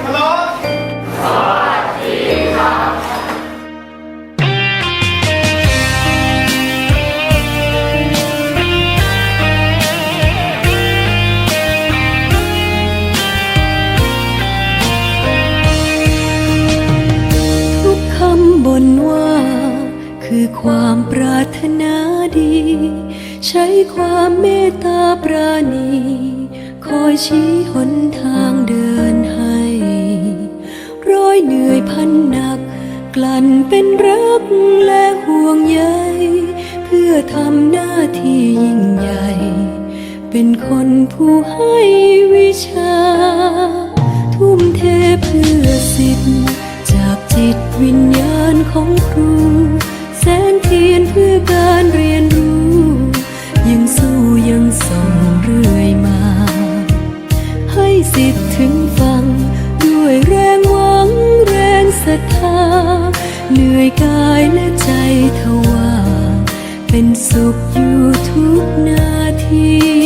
เคารพทุกคำบนว่า คือความปรารถนาดี ใช้ความเมตตาปราณี คอยชี้หนทางเดิน อยเหนื่อยพันหนัก กลั่นเป็นรักและห่วงใยเพื่อทำหน้าที่ยิ่งใหญ่ เป็นคนผู้ให้วิชา ทุ่มเทเพื่อสิทธิ์จากจิตวิญญาณของครู แสงเทียนเพื่อการเรียนรู้ นื่อยกายและใจทว่า เป็นสุขอยู่ทุกนาที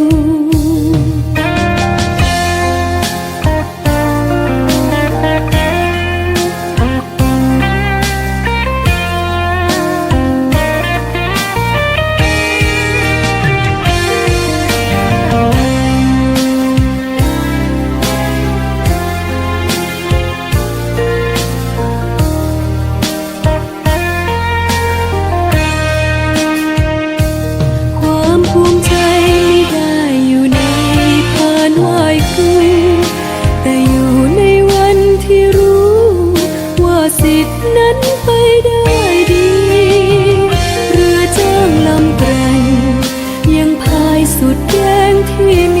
สุดแดงที่มี